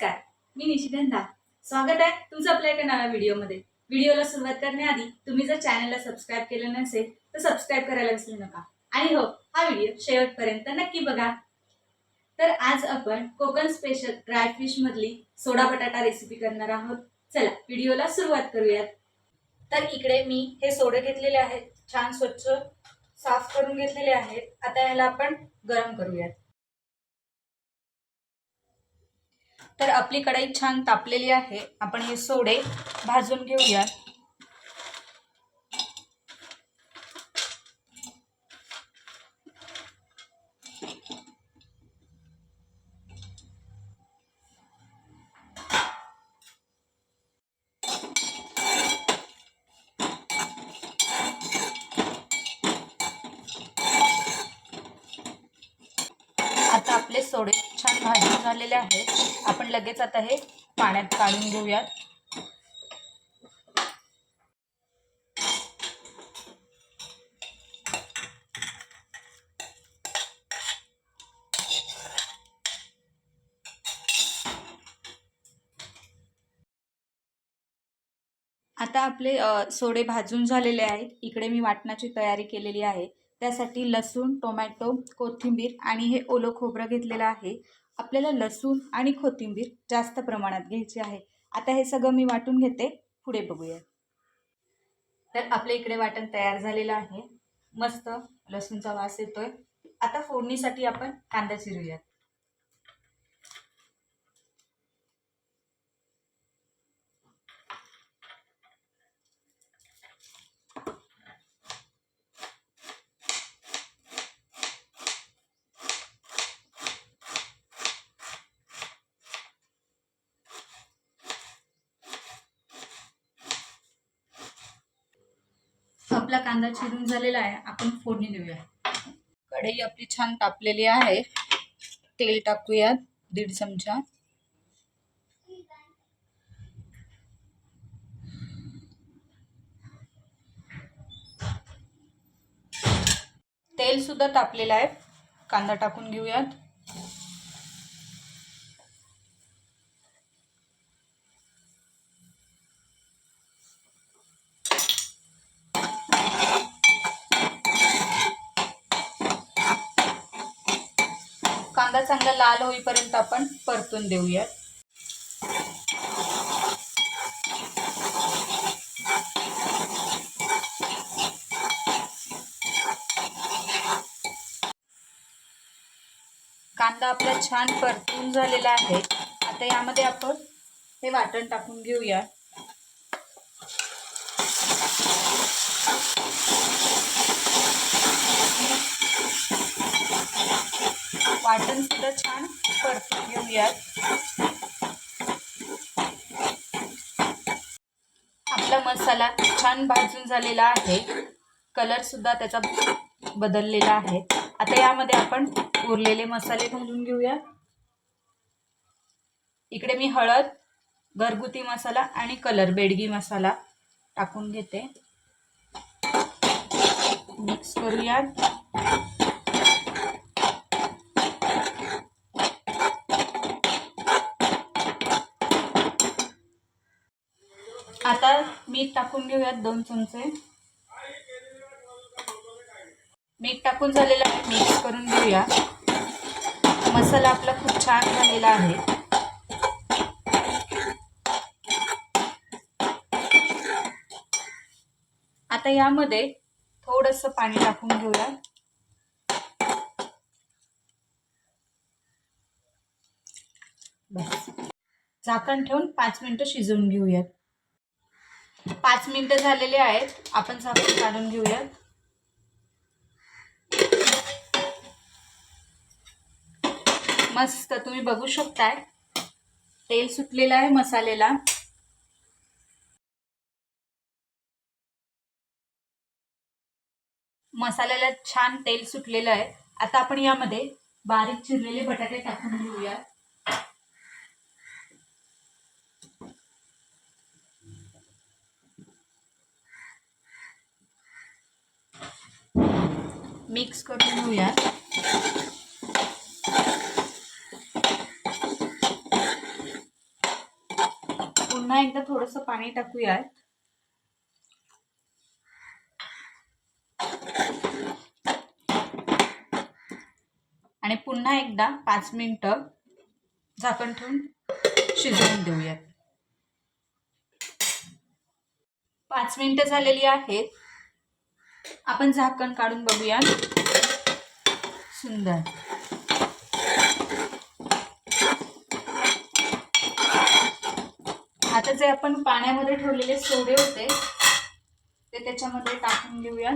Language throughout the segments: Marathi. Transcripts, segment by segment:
नमस्कार मी निशिगंधा स्वागत आहे तुमचं आपल्या एका नव्या व्हिडिओमध्ये. व्हिडिओला सुरुवात करण्याआधी तुम्ही जर चॅनलला सबस्क्राईब केलं नसेल तर सबस्क्राईब करायला विसरू नका. आणि हो हा व्हिडिओ शेवटपर्यंत नक्की बघा. तर आज आपण कोकण स्पेशल ड्रायफिश मधली सोडा बटाटा रेसिपी करणार आहोत. चला व्हिडिओला सुरुवात करूयात. तर इकडे मी हे सोडे घेतलेले आहेत. छान स्वच्छ साफ करून घेतलेले आहेत. आता याला आपण गरम करूयात. तर आपली कढई छान तापलेली आहे. आपण हे सोडे भाजून घेऊयात आता आपले सोडे छान भाजून झालेले आहेत. आपण लगेच आता हे पाण्यात काढून घेऊयात. आता आपले सोडे भाजून झालेले आहेत. इकडे मी वाटणाची तयारी केलेली आहे. त्यासाठी लसूण टोमॅटो कोथिंबीर आणि हे ओलं खोबरं घेतलेलं आहे. आपल्याला लसूण आणि कोथिंबीर जास्त प्रमाणात घ्यायची आहे. आता हे सगळं मी वाटून घेते. पुढे बघूया. तर आपल्या इकडे वाटण तयार झालेलं आहे. मस्त लसूणचा वास येतोय. आता फोडणीसाठी आपण कांदा चिरूयात. आपला कांदा चिरून झालेला आहे. आपण फोडणी देऊया. कढई आपली छान तापलेली आहे. तेल टाकूयात दीड चमचा. तेल सुद्धा तापलेलं आहे. कांदा टाकून घेऊयात. चांगला लाल होईपर्यंत आपण परतून देऊयात. कांदा आपला छान परतून झालेला आहे. आता यामध्ये आपण हे वाटण टाकून घेऊया. वाटण सुद्धा छान परतून घेऊयात. आपला मसाला छान भाजून झालेला आहे. कलर सुद्धा त्याचा बदललेला आहे. आता यामध्ये आपण उरलेले मसाले घालून घेऊया. इकडे मी हळद घरगुती मसाला आणि कलर बेडगी मसाला टाकून घेते. मिक्स करूयात. आता मीठ टाकून घेऊयात दोन चमचे. मीठ टाकून झालेलं आहे मिक्स करून घेऊया. मसाला आपला खूप छान झालेला आहे. आता यामध्ये थोडंसं पाणी टाकून घेऊया. झाकण ठेवून पाच मिनिटं शिजवून घेऊयात. पाच मिनटं झालेले आहेत. आपण झाकण काढून घेऊयात. मस्त तुम्ही बघू शकताय. तेल सुटलेलं आहे मसाल्याला मसाल्याला छान तेल सुटलेलं आहे. आता आपण यामध्ये बारीक चिरलेले बटाटे टाकून घेऊया मिक्स करून घेऊया पुन्हा एकदा थोडंसं पाणी टाकूयात. आणि पुन्हा एकदा पाच मिनिट झाकण ठेवून शिजवून देऊयात. पाच मिनिटं झालेली आहेत. आपण झाकण काढून बघूया सुंदर. आता जे आपण पाण्यामध्ये ठेवलेले सोडे होते ते त्याच्यामध्ये टाकून घेऊया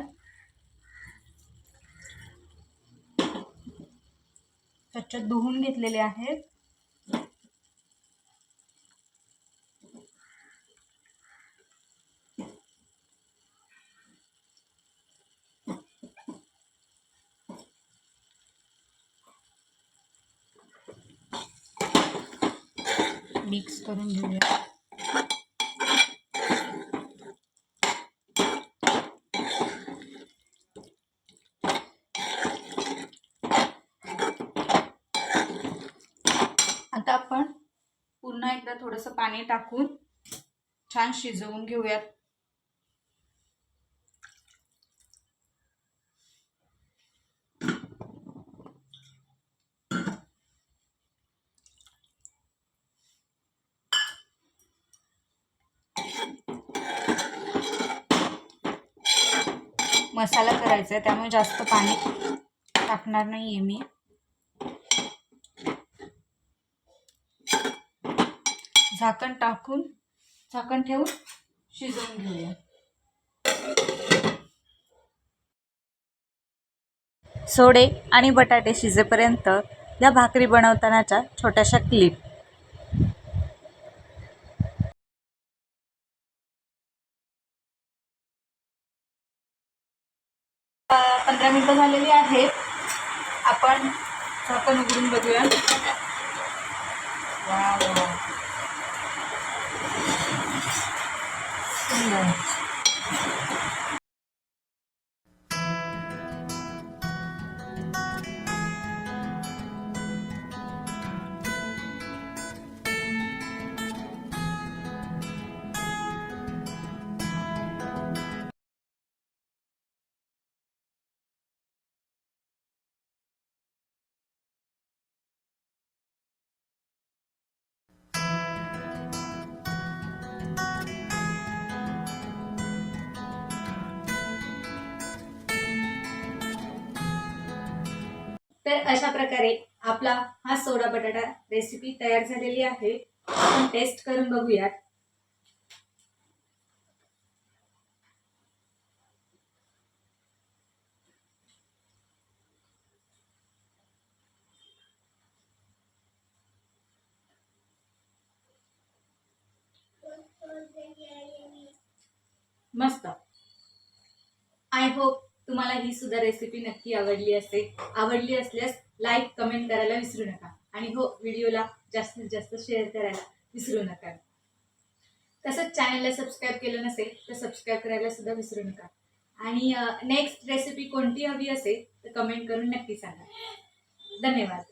स्वच्छ धुवून घेतलेले आहेत. मिक्स करून घेऊया. आता आपण पुन्हा एकदा थोडंसं पाणी टाकून छान शिजवून घेऊयात. मसाला करायचा आहे त्यामुळे जास्त पाणी टाकणार नाही आहे मी. झाकण टाकून झाकण ठेवून शिजवून घेऊया. सोडे आणि बटाटे शिजेपर्यंत या भाकरी बनवतानाच्या छोट्याशा क्लिप पंधरा मिनटं झालेली आहेत. आपण झाकण उघडून बघूया. वा सुंदर. तर अशा प्रकारे आपला हा सोडा बटाटा रेसिपी तयार झालेली आहे. आपण टेस्ट करून बघूयात. मस्त. आय होप तुम्हाला ही सुद्धा रेसिपी नक्की आवडली असेल. आवडली असल्यास लाईक कमेंट करायला विसरू नका. आणि हो व्हिडिओला जास्तीत जास्त शेअर करायला विसरू नका. तसंच चॅनलला सबस्क्राईब केलं नसेल तर सबस्क्राईब करायला सुद्धा विसरू नका. आणि नेक्स्ट रेसिपी कोणती हवी असेल तर कमेंट करून नक्की सांगा. धन्यवाद.